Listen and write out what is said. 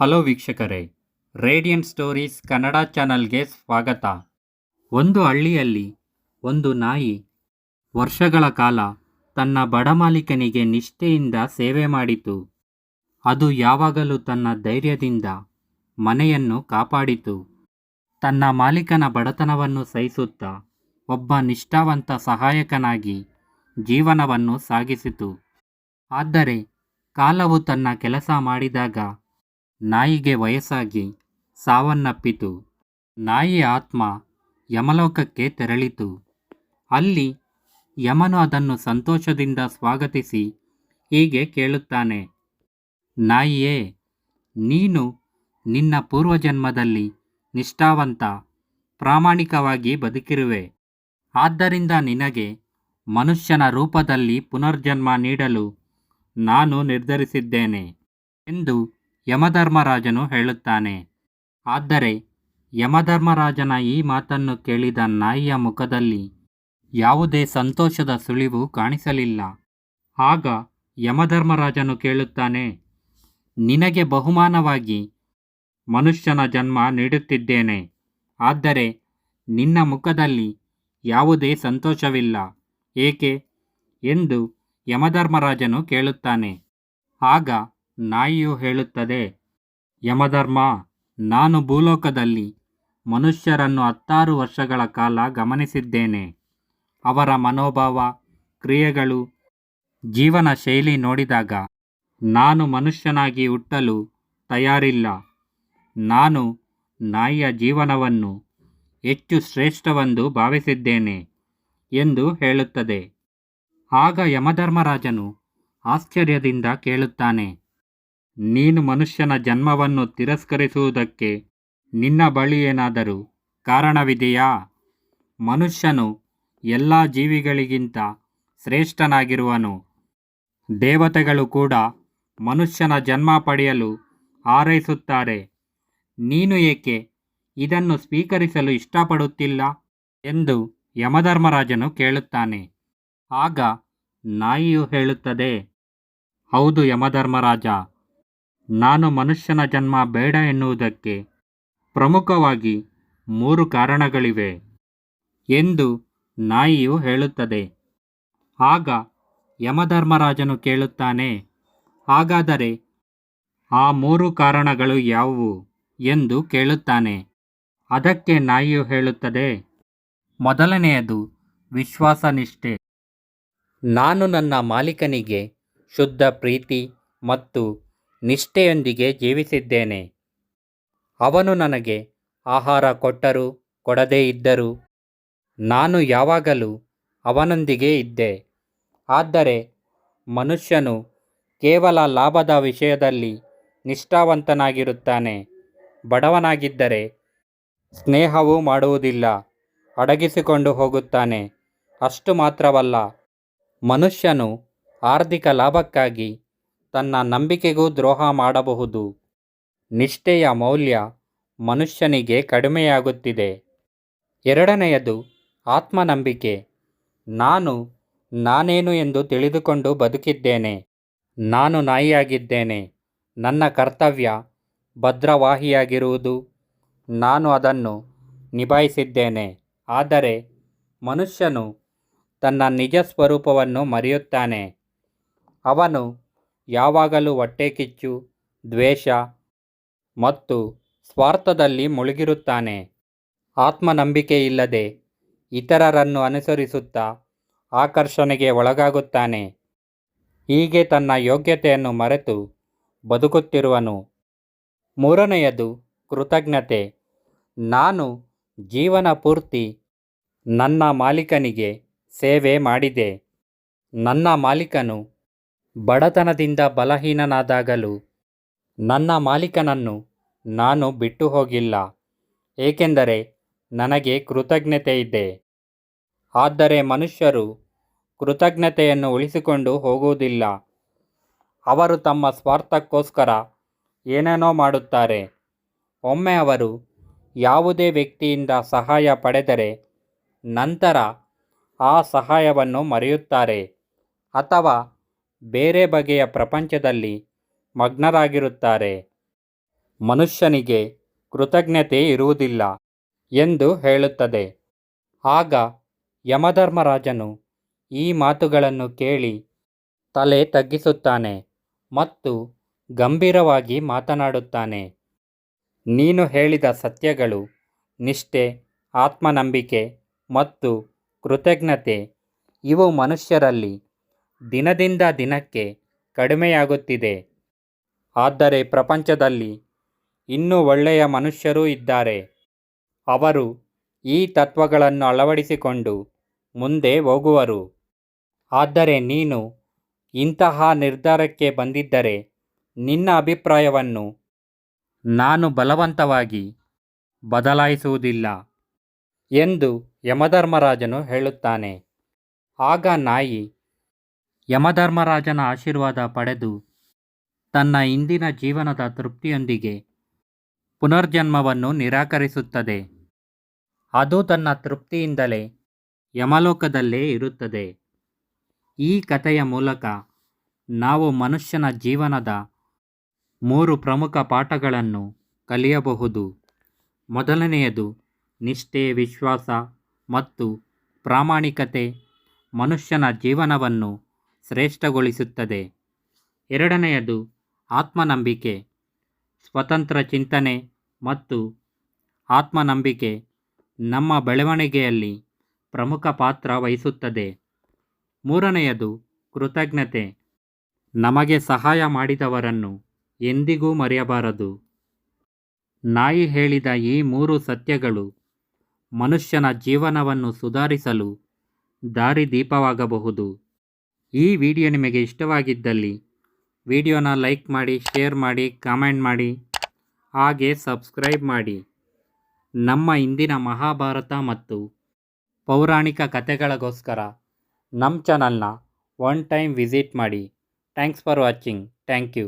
Hello ವೀಕ್ಷಕರೇ, radiant stories Kannada ಚಾನಲ್ಗೆ ಸ್ವಾಗತ. ಒಂದು ಹಳ್ಳಿಯಲ್ಲಿ ಒಂದು ನಾಯಿ ವರ್ಷಗಳ ಕಾಲ ತನ್ನ ಬಡ ಮಾಲೀಕನಿಗೆ ನಿಷ್ಠೆಯಿಂದ ಸೇವೆ ಮಾಡಿತು. ಅದು ಯಾವಾಗಲೂ ತನ್ನ ಧೈರ್ಯದಿಂದ ಮನೆಯನ್ನು ಕಾಪಾಡಿತು. ತನ್ನ ಮಾಲೀಕನ ಬಡತನವನ್ನು ಸಹಿಸುತ್ತಾ ಒಬ್ಬ ನಿಷ್ಠಾವಂತ ಸಹಾಯಕನಾಗಿ ಜೀವನವನ್ನು ಸಾಗಿಸಿತು. ಆದರೆ ಕಾಲವು ತನ್ನ ಕೆಲಸ ಮಾಡಿದಾಗ ನಾಯಿಗೆ ವಯಸ್ಸಾಗಿ ಸಾವನ್ನಪ್ಪಿತು. ನಾಯಿಯ ಆತ್ಮ ಯಮಲೋಕಕ್ಕೆ ತೆರಳಿತು. ಅಲ್ಲಿ ಯಮನು ಅದನ್ನು ಸಂತೋಷದಿಂದ ಸ್ವಾಗತಿಸಿ ಹೀಗೆ ಕೇಳುತ್ತಾನೆ, ನಾಯಿಯೇ, ನೀನು ನಿನ್ನ ಪೂರ್ವಜನ್ಮದಲ್ಲಿ ನಿಷ್ಠಾವಂತ, ಪ್ರಾಮಾಣಿಕವಾಗಿ ಬದುಕಿರುವೆ. ಆದ್ದರಿಂದ ನಿನಗೆ ಮನುಷ್ಯನ ರೂಪದಲ್ಲಿ ಪುನರ್ಜನ್ಮ ನೀಡಲು ನಾನು ನಿರ್ಧರಿಸಿದ್ದೇನೆ ಎಂದು ಯಮಧರ್ಮರಾಜನು ಹೇಳುತ್ತಾನೆ, ಆದರೆ ಯಮಧರ್ಮರಾಜನ ಈ ಮಾತನ್ನು ಕೇಳಿದ ನಾಯಿಯ ಮುಖದಲ್ಲಿ ಯಾವುದೇ ಸಂತೋಷದ ಸುಳಿವು ಕಾಣಿಸಲಿಲ್ಲ. ಆಗ ಯಮಧರ್ಮರಾಜನು ಕೇಳುತ್ತಾನೆ, ನಿನಗೆ ಬಹುಮಾನವಾಗಿ ಮನುಷ್ಯನ ಜನ್ಮ ನೀಡುತ್ತಿದ್ದೇನೆ, ಆದರೆ ನಿನ್ನ ಮುಖದಲ್ಲಿ ಯಾವುದೇ ಸಂತೋಷವಿಲ್ಲ. ಏಕೆ? ಎಂದು ಯಮಧರ್ಮರಾಜನು ಕೇಳುತ್ತಾನೆ. ಆಗ ನಾಯಿಯು ಹೇಳುತ್ತದೆ, ಯಮಧರ್ಮ, ನಾನು ಭೂಲೋಕದಲ್ಲಿ ಮನುಷ್ಯರನ್ನು ಹತ್ತಾರು ವರ್ಷಗಳ ಕಾಲ ಗಮನಿಸಿದ್ದೇನೆ. ಅವರ ಮನೋಭಾವ, ಕ್ರಿಯೆಗಳು, ಜೀವನ ಶೈಲಿ ನೋಡಿದಾಗ ನಾನು ಮನುಷ್ಯನಾಗಿ ಹುಟ್ಟಲು ತಯಾರಿಲ್ಲ. ನಾನು ನಾಯಿಯ ಜೀವನವನ್ನು ಹೆಚ್ಚು ಶ್ರೇಷ್ಠವೆಂದು ಭಾವಿಸಿದ್ದೇನೆ ಎಂದು ಹೇಳುತ್ತದೆ. ಆಗ ಯಮಧರ್ಮರಾಜನು ಆಶ್ಚರ್ಯದಿಂದ ಕೇಳುತ್ತಾನೆ ನೀನು ಮನುಷ್ಯನ ಜನ್ಮವನ್ನು ತಿರಸ್ಕರಿಸುವುದಕ್ಕೆ ನಿನ್ನ ಬಳಿ ಏನಾದರೂ ಕಾರಣವಿದೆಯಾ? ಮನುಷ್ಯನು ಎಲ್ಲ ಜೀವಿಗಳಿಗಿಂತ ಶ್ರೇಷ್ಠನಾಗಿರುವನು. ದೇವತೆಗಳು ಕೂಡ ಮನುಷ್ಯನ ಜನ್ಮ ಪಡೆಯಲು ಹಾರೈಸುತ್ತಾರೆ. ನೀನು ಏಕೆ ಇದನ್ನು ಸ್ವೀಕರಿಸಲು ಇಷ್ಟಪಡುತ್ತಿಲ್ಲ? ಎಂದು ಯಮಧರ್ಮರಾಜನು ಕೇಳುತ್ತಾನೆ. ಆಗ ನಾಯಿಯು ಹೇಳುತ್ತದೆ, ಹೌದು ಯಮಧರ್ಮರಾಜ ನಾನು ಮನುಷ್ಯನ ಜನ್ಮ ಬೇಡ ಎನ್ನುವುದಕ್ಕೆ ಪ್ರಮುಖವಾಗಿ ಮೂರು ಕಾರಣಗಳಿವೆ ಎಂದು ನಾಯಿಯು ಹೇಳುತ್ತದೆ. ಆಗ ಯಮಧರ್ಮರಾಜನು ಕೇಳುತ್ತಾನೆ, ಹಾಗಾದರೆ ಆ ಮೂರು ಕಾರಣಗಳು ಯಾವುವು ಎಂದು ಕೇಳುತ್ತಾನೆ. ಅದಕ್ಕೆ ನಾಯಿಯು ಹೇಳುತ್ತದೆ, ಮೊದಲನೆಯದು ವಿಶ್ವಾಸನಿಷ್ಠೆ. ನಾನು ನನ್ನ ಮಾಲೀಕನಿಗೆ ಶುದ್ಧ ಪ್ರೀತಿ ಮತ್ತು ನಿಷ್ಠೆಯೊಂದಿಗೆ ಜೀವಿಸಿದ್ದೇನೆ. ಅವನು ನನಗೆ ಆಹಾರ ಕೊಟ್ಟರೂ ಕೊಡದೇ ಇದ್ದರೂ ನಾನು ಯಾವಾಗಲೂ ಅವನೊಂದಿಗೆ ಇದ್ದೆ. ಆದರೆ ಮನುಷ್ಯನು ಕೇವಲ ಲಾಭದ ವಿಷಯದಲ್ಲಿ ನಿಷ್ಠಾವಂತನಾಗಿರುತ್ತಾನೆ. ಬಡವನಾಗಿದ್ದರೆ ಸ್ನೇಹವೂ ಮಾಡುವುದಿಲ್ಲ, ಅಡಗಿಸಿಕೊಂಡು ಹೋಗುತ್ತಾನೆ. ಅಷ್ಟು ಮಾತ್ರವಲ್ಲ, ಮನುಷ್ಯನು ಆರ್ಥಿಕ ಲಾಭಕ್ಕಾಗಿ ತನ್ನ ನಂಬಿಕೆಗೂ ದ್ರೋಹ ಮಾಡಬಹುದು. ನಿಷ್ಠೆಯ ಮೌಲ್ಯ ಮನುಷ್ಯನಿಗೆ ಕಡಿಮೆಯಾಗುತ್ತಿದೆ. ಎರಡನೆಯದು, ಆತ್ಮನಂಬಿಕೆ. ನಾನು ನಾನೇನು ಎಂದು ತಿಳಿದುಕೊಂಡು ಬದುಕಿದ್ದೇನೆ. ನಾನು ನಾಯಿಯಾಗಿದ್ದೇನೆ. ನನ್ನ ಕರ್ತವ್ಯ ಭದ್ರವಾಹಿಯಾಗಿರುವುದು. ನಾನು ಅದನ್ನು ನಿಭಾಯಿಸಿದ್ದೇನೆ. ಆದರೆ ಮನುಷ್ಯನು ತನ್ನ ನಿಜ ಸ್ವರೂಪವನ್ನು ಮರೆಯುತ್ತಾನೆ. ಅವನು ಯಾವಾಗಲೂ ಹೊಟ್ಟೆಕಿಚ್ಚು ದ್ವೇಷ ಮತ್ತು ಸ್ವಾರ್ಥದಲ್ಲಿ ಮುಳುಗಿರುತ್ತಾನೆ. ಆತ್ಮನಂಬಿಕೆ ಇಲ್ಲದೆ ಇತರರನ್ನು ಅನುಸರಿಸುತ್ತಾ ಆಕರ್ಷಣೆಗೆ ಒಳಗಾಗುತ್ತಾನೆ. ಹೀಗೆ ತನ್ನ ಯೋಗ್ಯತೆಯನ್ನು ಮರೆತು ಬದುಕುತ್ತಿರುವನು. ಮೂರನೆಯದು ಕೃತಜ್ಞತೆ. ನಾನು ಜೀವನ ಪೂರ್ತಿ ನನ್ನ ಮಾಲೀಕನಿಗೆ ಸೇವೆ ಮಾಡಿದೆ. ನನ್ನ ಮಾಲೀಕನು ಬಡತನದಿಂದ ಬಲಹೀನನಾದಾಗಲೂ ನನ್ನ ಮಾಲೀಕನನ್ನು ನಾನು ಬಿಟ್ಟು ಹೋಗಿಲ್ಲ ಏಕೆಂದರೆ ನನಗೆ ಕೃತಜ್ಞತೆ ಇದೆ ಆದರೆ ಮನುಷ್ಯರು ಕೃತಜ್ಞತೆಯನ್ನು ಉಳಿಸಿಕೊಂಡು ಹೋಗುವುದಿಲ್ಲ. ಅವರು ತಮ್ಮ ಸ್ವಾರ್ಥಕ್ಕೋಸ್ಕರ ಏನೇನೋ ಮಾಡುತ್ತಾರೆ. ಒಮ್ಮೆ ಅವರು ಯಾವುದೇ ವ್ಯಕ್ತಿಯಿಂದ ಸಹಾಯ ಪಡೆದರೆ ನಂತರ ಆ ಸಹಾಯವನ್ನು ಮರೆಯುತ್ತಾರೆ ಅಥವಾ ಬೇರೆ ಬಗೆಯ ಪ್ರಪಂಚದಲ್ಲಿ ಮಗ್ನರಾಗಿರುತ್ತಾರೆ. ಮನುಷ್ಯನಿಗೆ ಕೃತಜ್ಞತೆ ಇರುವುದಿಲ್ಲ ಎಂದು ಹೇಳುತ್ತದೆ. ಆಗ ಯಮಧರ್ಮರಾಜನು ಈ ಮಾತುಗಳನ್ನು ಕೇಳಿ ತಲೆ ತಗ್ಗಿಸುತ್ತಾನೆ ಮತ್ತು ಗಂಭೀರವಾಗಿ ಮಾತನಾಡುತ್ತಾನೆ. ನೀನು ಹೇಳಿದ ಸತ್ಯಗಳು ನಿಷ್ಠೆ, ಆತ್ಮನಂಬಿಕೆ ಮತ್ತು ಕೃತಜ್ಞತೆ ಇವು ಮನುಷ್ಯರಲ್ಲಿ ದಿನದಿಂದ ದಿನಕ್ಕೆ ಕಡಿಮೆಯಾಗುತ್ತಿದೆ. ಆದರೆ ಪ್ರಪಂಚದಲ್ಲಿ ಇನ್ನೂ ಒಳ್ಳೆಯ ಮನುಷ್ಯರೂ ಇದ್ದಾರೆ. ಅವರು ಈ ತತ್ವಗಳನ್ನು ಅಳವಡಿಸಿಕೊಂಡು ಮುಂದೆ ಹೋಗುವರು. ಆದರೆ ನೀನು ಇಂತಹ ನಿರ್ಧಾರಕ್ಕೆ ಬಂದಿದ್ದರೆ ನಿನ್ನ ಅಭಿಪ್ರಾಯವನ್ನು ನಾನು ಬಲವಂತವಾಗಿ ಬದಲಾಯಿಸುವುದಿಲ್ಲ ಎಂದು ಯಮಧರ್ಮರಾಜನು ಹೇಳುತ್ತಾನೆ. ಆಗ ನಾಯಿ ಯಮಧರ್ಮರಾಜನ ಆಶೀರ್ವಾದ ಪಡೆದು ತನ್ನ ಇಂದಿನ ಜೀವನದ ತೃಪ್ತಿಯೊಂದಿಗೆ ಪುನರ್ಜನ್ಮವನ್ನು ನಿರಾಕರಿಸುತ್ತದೆ. ಅದು ತನ್ನ ತೃಪ್ತಿಯಿಂದಲೇ ಯಮಲೋಕದಲ್ಲೇ ಇರುತ್ತದೆ. ಈ ಕಥೆಯ ಮೂಲಕ ನಾವು ಮನುಷ್ಯನ ಜೀವನದ ಮೂರು ಪ್ರಮುಖ ಪಾಠಗಳನ್ನು ಕಲಿಯಬಹುದು. ಮೊದಲನೆಯದು ನಿಷ್ಠೆ, ವಿಶ್ವಾಸ ಮತ್ತು ಪ್ರಾಮಾಣಿಕತೆ. ಮನುಷ್ಯನ ಜೀವನವನ್ನು ಶ್ರೇಷ್ಠಗೊಳಿಸುತ್ತದೆ. ಎರಡನೆಯದು, ಆತ್ಮನಂಬಿಕೆ, ಸ್ವತಂತ್ರ ಚಿಂತನೆ ಮತ್ತು ಆತ್ಮನಂಬಿಕೆ ನಮ್ಮ ಬೆಳವಣಿಗೆಯಲ್ಲಿ ಪ್ರಮುಖ ಪಾತ್ರ ವಹಿಸುತ್ತದೆ. ಮೂರನೆಯದು, ಕೃತಜ್ಞತೆ. ನಮಗೆ ಸಹಾಯ ಮಾಡಿದವರನ್ನು ಎಂದಿಗೂ ಮರೆಯಬಾರದು. ನಾಯಿ ಹೇಳಿದ ಈ ಮೂರು ಸತ್ಯಗಳು ಮನುಷ್ಯನ ಜೀವನವನ್ನು ಸುಧಾರಿಸಲು ದಾರಿದೀಪವಾಗಬಹುದು. ಈ ವಿಡಿಯೋ ನಿಮಗೆ ಇಷ್ಟವಾಗಿದ್ದಲ್ಲಿ ವಿಡಿಯೋನ ಲೈಕ್ ಮಾಡಿ, ಶೇರ್ ಮಾಡಿ, ಕಾಮೆಂಟ್ ಮಾಡಿ, ಹಾಗೆ ಸಬ್ಸ್ಕ್ರೈಬ್ ಮಾಡಿ. ನಮ್ಮ ಇಂದಿನ ಮಹಾಭಾರತ ಮತ್ತು ಪೌರಾಣಿಕ ಕಥೆಗಳಿಗೋಸ್ಕರ ನಮ್ಮ ಚಾನಲ್ನ ಒನ್ ಟೈಮ್ ವಿಸಿಟ್ ಮಾಡಿ. Thanks for watching. Thank you.